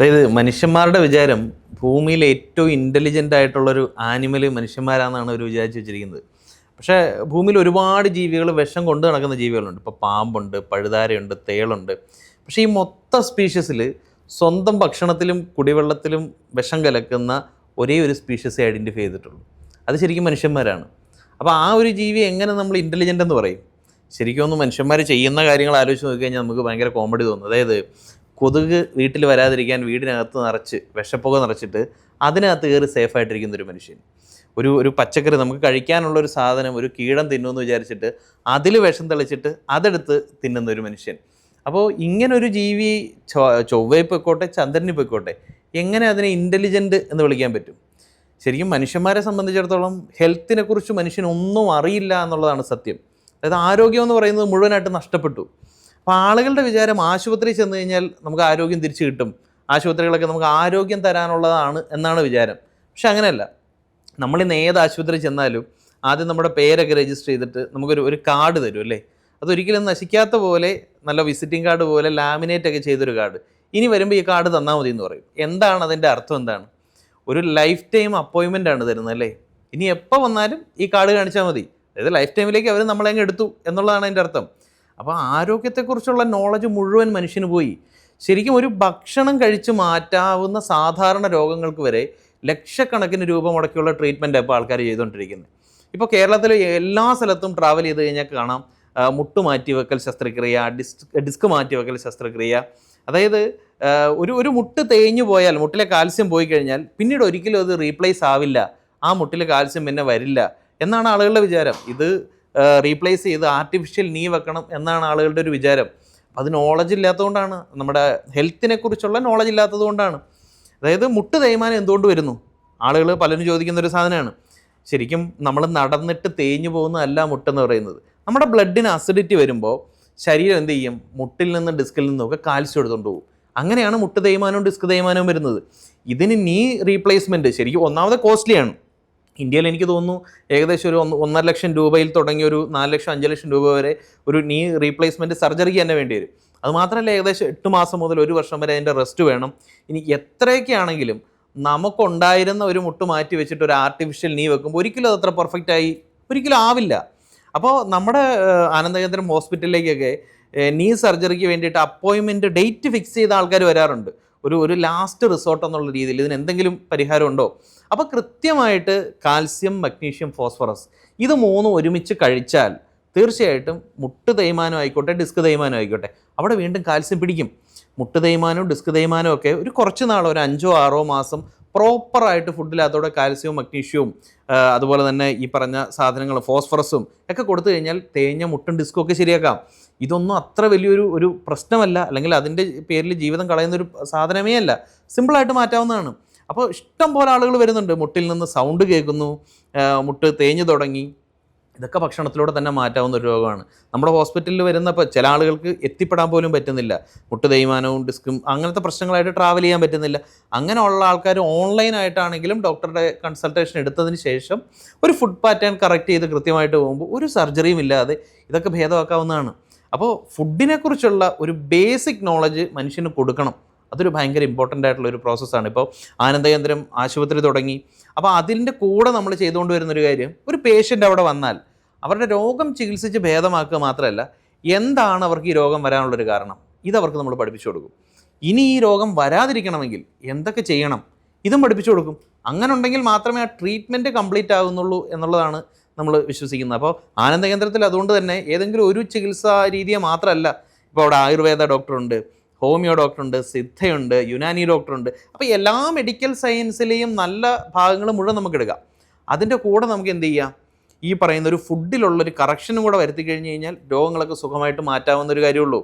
അതായത് മനുഷ്യന്മാരുടെ വിചാരം ഭൂമിയിൽ ഏറ്റവും ഇന്റലിജന്റ് ആയിട്ടുള്ളൊരു ആനിമൽ മനുഷ്യന്മാരാണെന്നാണ് അവർ വിചാരിച്ച് വെച്ചിരിക്കുന്നത്. പക്ഷേ ഭൂമിയിൽ ഒരുപാട് ജീവികൾ വിഷം കൊണ്ട് നടക്കുന്ന ജീവികളുണ്ട്. ഇപ്പോൾ പാമ്പുണ്ട് പഴുതാരയുണ്ട് തേളുണ്ട്. പക്ഷേ ഈ മൊത്ത സ്പീഷ്യസിൽ സ്വന്തം ഭക്ഷണത്തിലും കുടിവെള്ളത്തിലും വിഷം കലക്കുന്ന ഒരേ ഒരു സ്പീഷ്യസെ ഐഡന്റിഫൈ ചെയ്തിട്ടുള്ളൂ. അത് ശരിക്കും മനുഷ്യന്മാരാണ്. അപ്പോൾ ആ ഒരു ജീവി എങ്ങനെ നമ്മൾ ഇന്റലിജന്റ് എന്ന് പറയും? ശരിക്കും ഒന്ന് മനുഷ്യന്മാർ ചെയ്യുന്ന കാര്യങ്ങൾ ആലോചിച്ച് നോക്കിക്കഴിഞ്ഞാൽ നമുക്ക് ഭയങ്കര കോമഡി തോന്നും. അതായത് കൊതുക് വീട്ടിൽ വരാതിരിക്കാൻ വീടിനകത്ത് നിറച്ച് വിഷപ്പുക നിറച്ചിട്ട് അതിനകത്ത് കയറി സേഫായിട്ടിരിക്കുന്ന ഒരു മനുഷ്യൻ. ഒരു ഒരു പച്ചക്കറി നമുക്ക് കഴിക്കാനുള്ള ഒരു സാധനം ഒരു കീടം തിന്നുമെന്ന് വിചാരിച്ചിട്ട് അതിൽ വിഷം തെളിച്ചിട്ട് അതെടുത്ത് തിന്നുന്ന ഒരു മനുഷ്യൻ. അപ്പോൾ ഇങ്ങനൊരു ജീവി ചൊവ്വയിൽ പോയിക്കോട്ടെ ചന്ദ്രനിൽ പോയിക്കോട്ടെ എങ്ങനെ അതിനെ ഇന്റലിജന്റ് എന്ന് വിളിക്കാൻ പറ്റും? ശരിക്കും മനുഷ്യന്മാരെ സംബന്ധിച്ചിടത്തോളം ഹെൽത്തിനെക്കുറിച്ച് മനുഷ്യനൊന്നും അറിയില്ല എന്നുള്ളതാണ് സത്യം. അതായത് ആരോഗ്യം എന്ന് പറയുന്നത് മുഴുവനായിട്ട് നഷ്ടപ്പെട്ടു. അപ്പോൾ ആളുകളുടെ വിചാരം ആശുപത്രിയിൽ ചെന്ന് കഴിഞ്ഞാൽ നമുക്ക് ആരോഗ്യം തിരിച്ചു കിട്ടും. ആശുപത്രികളൊക്കെ നമുക്ക് ആരോഗ്യം തരാനുള്ളതാണ് എന്നാണ് വിചാരം. പക്ഷെ അങ്ങനെയല്ല. നമ്മളിന്ന് ഏത് ആശുപത്രി ചെന്നാലും ആദ്യം നമ്മുടെ പേരൊക്കെ രജിസ്റ്റർ ചെയ്തിട്ട് നമുക്കൊരു ഒരു കാർഡ് തരും അല്ലേ? അതൊരിക്കലും നശിക്കാത്ത പോലെ നല്ല വിസിറ്റിംഗ് കാർഡ് പോലെ ലാമിനേറ്റ് ഒക്കെ ചെയ്തൊരു കാർഡ്. ഇനി വരുമ്പോൾ ഈ കാർഡ് തന്നാൽ മതി എന്ന് പറയും. എന്താണ് അതിന്റെ അർത്ഥം എന്താണ്? ഒരു ലൈഫ് ടൈം അപ്പോയിൻമെന്റ് ആണ് തരുന്നത് അല്ലേ? ഇനി എപ്പോൾ വന്നാലും ഈ കാർഡ് കാണിച്ചാൽ മതി. അതായത് ലൈഫ് ടൈമിലേക്ക് അവർ നമ്മളെ അങ്ങ് എടുത്തു എന്നുള്ളതാണ് അതിന്റെ അർത്ഥം. അപ്പോൾ ആരോഗ്യത്തെക്കുറിച്ചുള്ള നോളജ് മുഴുവൻ മനുഷ്യന് പോയി. ശരിക്കും ഒരു ഭക്ഷണം കഴിച്ച് മാറ്റാവുന്ന സാധാരണ രോഗങ്ങൾക്ക് വരെ ലക്ഷക്കണക്കിന് രൂപ മുടക്കിയുള്ള ട്രീറ്റ്മെന്റ് ഇപ്പോൾ ആൾക്കാർ ചെയ്തുകൊണ്ടിരിക്കുന്നത് ഇപ്പോൾ കേരളത്തിലെ എല്ലാ സ്ഥലത്തും ട്രാവൽ ചെയ്ത് കഴിഞ്ഞാൽ കാണാം മുട്ട് മാറ്റിവെക്കൽ ശസ്ത്രക്രിയ ഡിസ്ക് ഡിസ്ക് മാറ്റിവെക്കൽ ശസ്ത്രക്രിയ. അതായത് ഒരു ഒരു മുട്ട് തേഞ്ഞു പോയാൽ മുട്ടിലെ കാൽസ്യം പോയി കഴിഞ്ഞാൽ പിന്നീട് ഒരിക്കലും അത് റീപ്ലേസ് ആവില്ല. ആ മുട്ടിലെ കാൽസ്യം പിന്നെ വരില്ല. എന്നാണ് ആളുകളുടെ വിചാരം. ഇത് റീപ്ലേസ് ചെയ്ത് ആർട്ടിഫിഷ്യൽ നീ വെക്കണം എന്നാണ് ആളുകളുടെ ഒരു വിചാരം. അത് നോളജ് ഇല്ലാത്തതുകൊണ്ടാണ്. നമ്മുടെ ഹെൽത്തിനെ കുറിച്ചുള്ള നോളജ് ഇല്ലാത്തത് കൊണ്ടാണ് അതായത് മുട്ട് തേയ്മാനം എന്തുകൊണ്ട് വരുന്നു? ആളുകൾ പലരും ചോദിക്കുന്ന ഒരു സാധനമാണ്. ശരിക്കും നമ്മൾ നടന്നിട്ട് തേഞ്ഞു പോകുന്നതല്ല മുട്ടെന്ന് പറയുന്നത്. നമ്മുടെ ബ്ലഡിന് അസിഡിറ്റി വരുമ്പോൾ ശരീരം എന്ത് ചെയ്യും? മുട്ടിൽ നിന്ന് ഡിസ്കിൽ നിന്നൊക്കെ കാൽസ്യം എടുത്തുകൊണ്ട് പോകും. അങ്ങനെയാണ് മുട്ട് തേയ്മാനവും ഡിസ്ക് തേയ്മാനവും വരുന്നത്. ഇതിന് നീ റീപ്ലേസ്മെന്റ് ശരിക്കും ഒന്നാമത് കോസ്റ്റ്ലിയാണ് ഇന്ത്യയിൽ എനിക്ക് തോന്നുന്നു ഏകദേശം ഒരു ഒന്ന് ഒന്നര ലക്ഷം രൂപയിൽ തുടങ്ങി ഒരു നാല് ലക്ഷം അഞ്ച് ലക്ഷം രൂപ വരെ ഒരു നീ റീപ്ലേസ്മെന്റ് സർജറിക്ക് തന്നെ വേണ്ടി വരും. അതുമാത്രമല്ല ഏകദേശം എട്ട് മാസം മുതൽ ഒരു വർഷം വരെ അതിന്റെ റെസ്റ്റ് വേണം. ഇനി എത്രയൊക്കെ ആണെങ്കിലും നമുക്കുണ്ടായിരുന്ന ഒരു മുട്ട് മാറ്റി വെച്ചിട്ട് ഒരു ആർട്ടിഫിഷ്യൽ നീ വെക്കുമ്പോൾ ഒരിക്കലും അത് പെർഫെക്റ്റ് ആയി ഒരിക്കലും ആവില്ല. അപ്പോൾ നമ്മുടെ ആനന്ദകേന്ദ്രം ഹോസ്പിറ്റലിലേക്കൊക്കെ നീ സർജറിക്ക് വേണ്ടിയിട്ട് അപ്പോയിൻമെന്റ് ഡേറ്റ് ഫിക്സ് ചെയ്ത ആൾക്കാർ വരാറുണ്ട്. ഒരു ഒരു ലാസ്റ്റ് റിസോർട്ട് എന്നുള്ള രീതിയിൽ ഇതിന് എന്തെങ്കിലും പരിഹാരമുണ്ടോ? അപ്പോൾ കൃത്യമായിട്ട് കാൽസ്യം മഗ്നീഷ്യം ഫോസ്ഫറസ് ഇത് മൂന്നും ഒരുമിച്ച് കഴിച്ചാൽ തീർച്ചയായിട്ടും മുട്ട് തേയ്മാനം ആയിക്കോട്ടെ ഡിസ്ക് തേയ്മാനം ആയിക്കോട്ടെ അവിടെ വീണ്ടും കാൽസ്യം പിടിക്കും. മുട്ട് തേയ്മാനവും ഡിസ്ക് തേയ്മാനവും ഒക്കെ ഒരു കുറച്ച് നാളോ ഒരു അഞ്ചോ ആറോ മാസം പ്രോപ്പറായിട്ട് ഫുഡിലകത്തോടെ കാൽസ്യവും മഗ്നീഷ്യവും അതുപോലെ തന്നെ ഈ പറഞ്ഞ സാധനങ്ങൾ ഫോസ്ഫറസും ഒക്കെ കൊടുത്തു കഴിഞ്ഞാൽ തേഞ്ഞ മുട്ടും ഡിസ്കും ഒക്കെ ശരിയാക്കാം. ഇതൊന്നും അത്ര വലിയൊരു ഒരു പ്രശ്നമല്ല. അല്ലെങ്കിൽ അതിന്റെ പേരിൽ ജീവിതം കളയുന്ന ഒരു സാധനമേ അല്ല. സിമ്പിളായിട്ട് മാറ്റാവുന്നതാണ്. അപ്പോൾ ഇഷ്ടം പോലെ ആളുകൾ വരുന്നുണ്ട്. മുട്ടിൽ നിന്ന് സൗണ്ട് കേൾക്കുന്നു. മുട്ട് തേഞ്ഞു തുടങ്ങി. ഇതൊക്കെ ഭക്ഷണത്തിലൂടെ തന്നെ മാറ്റാവുന്ന ഒരു രോഗമാണ്. നമ്മുടെ ഹോസ്പിറ്റലിൽ വരുന്നപ്പോൾ ചില ആളുകൾക്ക് എത്തിപ്പെടാൻ പോലും പറ്റുന്നില്ല. മുട്ട് തേയ്മാനവും ഡിസ്കും അങ്ങനത്തെ പ്രശ്നങ്ങളായിട്ട് ട്രാവൽ ചെയ്യാൻ പറ്റുന്നില്ല. അങ്ങനെയുള്ള ആൾക്കാർ ഓൺലൈനായിട്ടാണെങ്കിലും ഡോക്ടറുടെ കൺസൾട്ടേഷൻ എടുത്തതിന് ശേഷം ഒരു ഫുഡ് പാറ്റേൺ കറക്റ്റ് ചെയ്ത് കൃത്യമായിട്ട് പോകുമ്പോൾ ഒരു സർജറിയും ഇല്ലാതെ ഇതൊക്കെ ഭേദമാക്കാവുന്നതാണ്. അപ്പോൾ ഫുഡിനെക്കുറിച്ചുള്ള ഒരു ബേസിക് നോളജ് മനുഷ്യന് കൊടുക്കണം. അതൊരു ഭയങ്കര ഇമ്പോർട്ടന്റ് ആയിട്ടുള്ള ഒരു പ്രോസസ്സാണ് ഇപ്പോൾ ആനന്ദകേന്ദ്രം ആശുപത്രി തുടങ്ങി. അപ്പോൾ അതിന്റെ കൂടെ നമ്മൾ ചെയ്തുകൊണ്ട് വരുന്നൊരു കാര്യം ഒരു പേഷ്യന്റ് അവിടെ വന്നാൽ അവരുടെ രോഗം ചികിത്സിച്ച് ഭേദമാക്കുക മാത്രമല്ല എന്താണ് അവർക്ക് ഈ രോഗം വരാനുള്ളൊരു കാരണം? ഇതവർക്ക് നമ്മൾ പഠിപ്പിച്ചു കൊടുക്കും. ഇനി ഈ രോഗം വരാതിരിക്കണമെങ്കിൽ എന്തൊക്കെ ചെയ്യണം? ഇതും പഠിപ്പിച്ചു കൊടുക്കും. അങ്ങനെ ഉണ്ടെങ്കിൽ മാത്രമേ ആ ട്രീറ്റ്മെന്റ് കംപ്ലീറ്റ് ആകുന്നുള്ളൂ എന്നുള്ളതാണ് നമ്മൾ വിശ്വസിക്കുന്നത്. അപ്പോൾ ആനന്ദ കേന്ദ്രത്തിൽ അതുകൊണ്ട് തന്നെ ഏതെങ്കിലും ഒരു ചികിത്സാ രീതിയെ മാത്രമല്ല ഇപ്പോൾ അവിടെ ആയുർവേദ ഡോക്ടറുണ്ട് ഹോമിയോ ഡോക്ടറുണ്ട് സിദ്ധയുണ്ട് യുനാനി ഡോക്ടറുണ്ട്. അപ്പോൾ എല്ലാ മെഡിക്കൽ സയൻസിലെയും നല്ല ഭാഗങ്ങൾ മുഴുവൻ നമുക്ക് എടുക്കാം. അതിന്റെ കൂടെ നമുക്ക് എന്ത് ചെയ്യാം? ഈ പറയുന്ന ഒരു ഫുഡിലുള്ള ഒരു കറക്ഷനും കൂടെ വരുത്തി കഴിഞ്ഞ് കഴിഞ്ഞാൽ രോഗങ്ങളൊക്കെ സുഖമായിട്ട് മാറ്റാവുന്ന ഒരു കാര്യമുള്ളൂ.